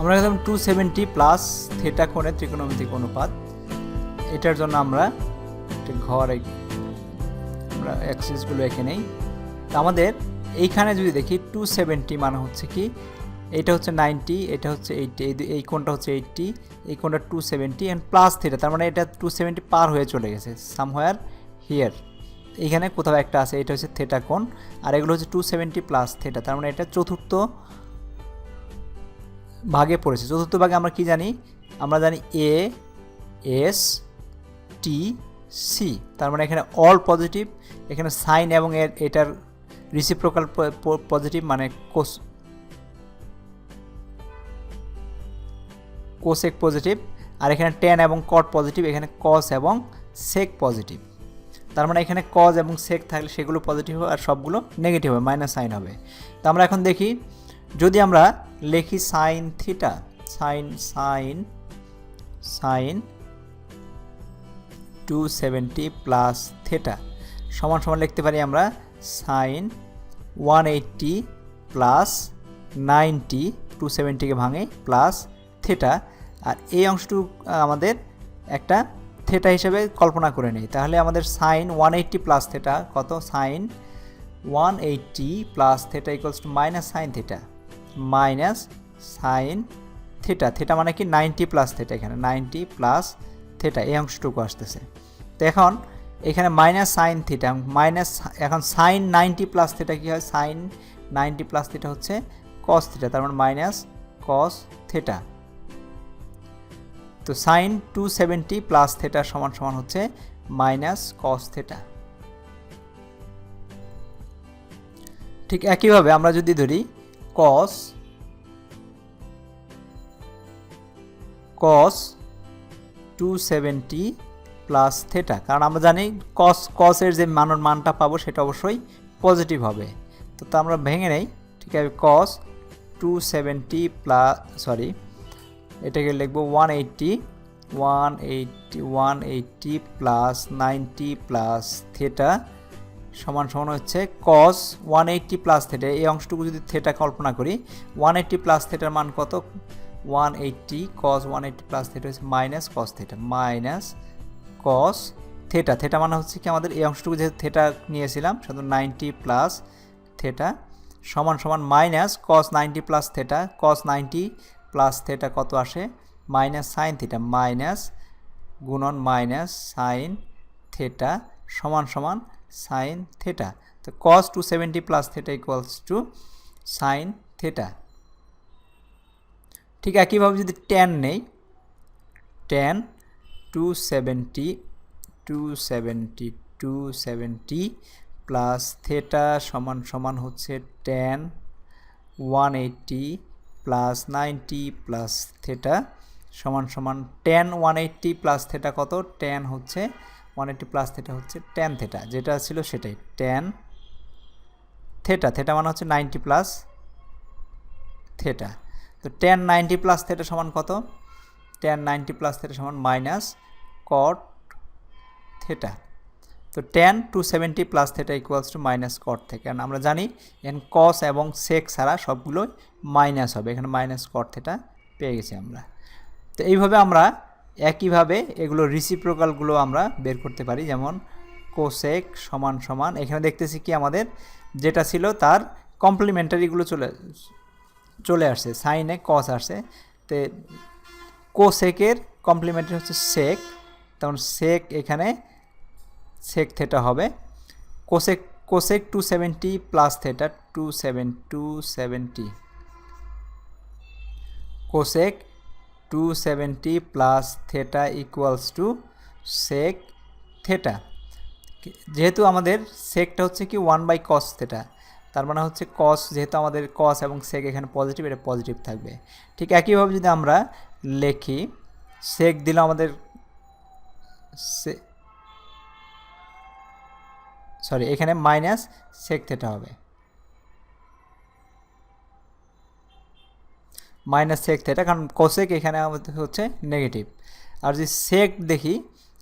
আমরা একদম two seventy plus theta কোণের ত্রিকোণমিতিক অনুপাত। এটার জন্য আমরা একটা ঘর আমরা অ্যাক্সিসগুলো এঁকে নেই। তো আমাদের এইখানে যদি দেখি টু সেভেন্টি মানে হচ্ছে কি, এটা হচ্ছে নাইনটি এটা হচ্ছে এইটি এই এই কোণটা হচ্ছে এইটটি এই কোণটা two seventy and plus theta তার মানে এটা টু সেভেন্টি পার হয়ে চলে গেছে সামহোয়ার হিয়ার এইখানে কোথাও একটা আছে, এটা হচ্ছে থেটা কোণ, আর এগুলো হচ্ছে টু সেভেন্টি প্লাস থেটা তার মানে এটা চতুর্থ ভাগে পড়েছে। চতুর্থ ভাগে আমরা কি জানি? আমরা জানি এ এস টি সি তার মানে এখানে অল পজিটিভ এখানে সাইন এবং এর, এটার রিসিপ্রোকাল পজিটিভ মানে কোস কোসেক পজিটিভ আর এখানে টেন এবং কট পজিটিভ এখানে কস এবং সেক পজিটিভ তার মানে এখানে কজ এবং সেক থাকলে সেগুলো পজিটিভ হবে আর সবগুলো নেগেটিভ হবে মাইনাস সাইন হবে। তো আমরা এখন দেখি যদি আমরা লিখি sine theta sine sine sine two seventy plus theta সমান সমান লিখতে পারি আমরা sine one eighty plus ninety two সেভেন্টিকে ভাঙে প্লাস থেটা আর এই অংশটুকু আমাদের একটা থেটা হিসেবে কল্পনা করে নিই। তাহলে আমাদের sine one eighty plus theta কত? Sine one eighty plus theta equals to minus sine theta minus sine theta theta মানে কি নাইনটি প্লাস থেটা এখানে নাইনটি প্লাস থেটা এই অংশটুকু আসতেছে। তো এখন এখানে মাইনাস সাইন থিটা মাইনাস এখন সাইন নাইনটি প্লাস থিটা কী হয়? সাইন নাইনটি প্লাস থিটা হচ্ছে কস থিটা তার মানে মাইনাস কস থিটা তো sine two seventy plus theta সমান সমান হচ্ছে মাইনাস কস থেটা ঠিক একইভাবে আমরা যদি ধরি cos two seventy plus theta কারণ আমরা জানি কস, কসের যে মানের মানটা পাবো সেটা অবশ্যই পজিটিভ হবে। তো তা আমরা ভেঙে নেই, ঠিক আছে? Cos two seventy plus sorry এটাকে লিখব one eighty one eighty one eighty plus ninety plus theta সমান সমান হচ্ছে cos one eighty plus theta এই অংশটুকু যদি থেটা কল্পনা করি ওয়ান এইটটি প্লাস থেটার মান কত? One eighty cos one eighty plus theta হচ্ছে minus cos theta minus cos theta theta মানে হচ্ছে কি আমাদের এই অংশটুকু যেহেতু থেটা নিয়েছিলাম শুধু নাইনটি প্লাস থেটা সমান সমান minus cos ninety plus theta cos ninety plus theta কত আসে? মাইনাস সাইন থিটা মাইনাস গুণন মাইনাস সাইন থেটা সমান সমান সাইন থেটা তো cos two seventy plus theta equals to sine theta ঠিক একইভাবে যদি টেন নেই tan two seventy two seventy two seventy plus theta সমান সমান হচ্ছে tan one eighty plus ninety plus theta সমান সমান tan one eighty plus theta কত? টেন হচ্ছে ওয়ান এইট্টি প্লাস থেটা হচ্ছে টেন থেটা যেটা ছিল সেটাই টেন থেটা থেটা মানে হচ্ছে নাইনটি প্লাস থেটা তো টেন নাইনটি প্লাস থেটা সমান কত? টেন নাইনটি প্লাস থেটা সমান মাইনাস কট থেটা তো tan two seventy plus theta equals to minus cot থেকে কারণ আমরা জানি এন কস এবং সেক ছাড়া সবগুলোই মাইনাস হবে, এখানে মাইনাস কট থেটা পেয়ে গেছি আমরা। তো এইভাবে আমরা একইভাবে এগুলো রিসিপ্রোকালগুলো আমরা বের করতে পারি, যেমন কোসেক সমান সমান। এখানে দেখতেছি কি আমাদের যেটা ছিল তার কমপ্লিমেন্টারিগুলো চলে চলে আসছে সাইনে কস আসছে। তো কোসেকের কমপ্লিমেন্টারি হচ্ছে সেক তখন সেক এখানে সেক থেটা হবে। Cosec cosec two seventy plus theta two seven two seventy cosec two seventy plus theta equals to sec theta যেহেতু আমাদের সেকটা হচ্ছে কি ওয়ান বাই কস থেটা তার মানে হচ্ছে কস যেহেতু আমাদের কস এবং সেক এখানে পজিটিভ এটা পজিটিভ থাকবে। ঠিক একইভাবে যদি আমরা লেখি সেক দিলে আমাদের সরি এখানে মাইনাস সেক থেটা হবে। মাইনাস সেক থেটা কারণ কোসেক এখানে আমাদের হচ্ছে নেগেটিভ আর যদি সেক দেখি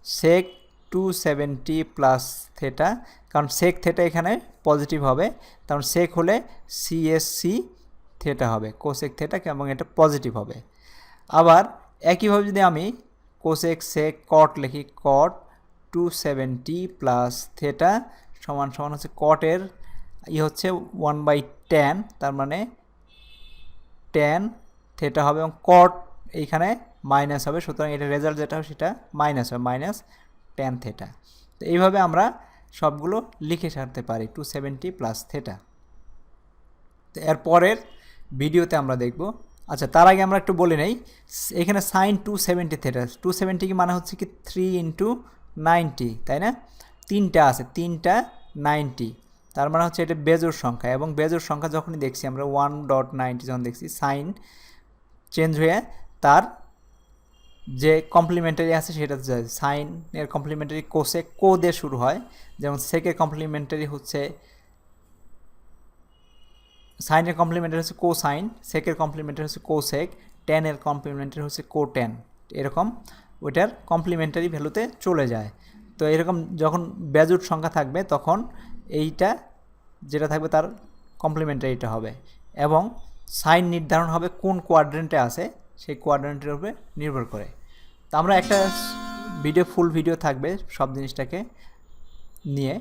sec two seventy plus theta কারণ সেক থেটা এখানে পজিটিভ হবে, কারণ সেক হলে সিএসসি থেটা হবে কোসেক থেটা এবং এটা পজিটিভ হবে। আবার একইভাবে যদি আমি কোসেক সেক কট লিখি cot two seventy plus theta সমান সমান হচ্ছে কটের ই হচ্ছে ওয়ান বাই টেন তার মানে টেন থেটা হবে এবং কট এইখানে মাইনাস হবে, সুতরাং এটা রেজাল্ট যেটা হবে সেটা মাইনাস হবে মাইনাস টেন থেটা তো এইভাবে আমরা সবগুলো লিখে সারতে পারি টু সেভেন্টি প্লাস থেটা তো এর পরের ভিডিওতে আমরা দেখব। আচ্ছা তার আগে আমরা একটু বলে নেই, এখানে sine two seventy theta two seventy কি মানে হচ্ছে কি থ্রি ইন্টু নাইনটি তাই না? তিনটা আছে, তিনটা নাইনটি তার মানে হচ্ছে এটা বেজোর সংখ্যা এবং বেজোর সংখ্যা যখনই দেখছি আমরা ওয়ান ডট নাইনটি যখন দেখছি সাইন চেঞ্জ হয়ে তার যে কমপ্লিমেন্টারি আছে সেটা যায় সাইন এর কমপ্লিমেন্টারি কোসে কো দিয়ে শুরু হয়। যেমন সেকের কমপ্লিমেন্টারি হচ্ছে সাইনের কমপ্লিমেন্টারি হচ্ছে কো সাইন সেকের কমপ্লিমেন্টারি হচ্ছে কো সেক টেনের কমপ্লিমেন্টারি হচ্ছে কো টেন এরকম ওইটার কমপ্লিমেন্টারি ভ্যালুতে চলে যায়। তো এরকম যখন ব্যাজুট সংখ্যা থাকবে তখন এইটা যেটা থাকবে তার কমপ্লিমেন্টারিটা হবে। এবং সাইন নির্ধারণ হবে কোন কোয়াড্রেন্টে আছে, সেই কোয়াড্রেন্টের উপরে নির্ভর করে। তো আমরা একটা ভিডিও ফুল ভিডিও থাকবে সব জিনিসটাকে নিয়ে।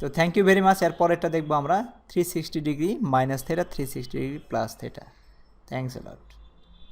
তো থ্যাংক ইউ ভেরি মাচ এরপর এটা দেখব আমরা three sixty degree minus theta three sixty degree plus theta thanks এ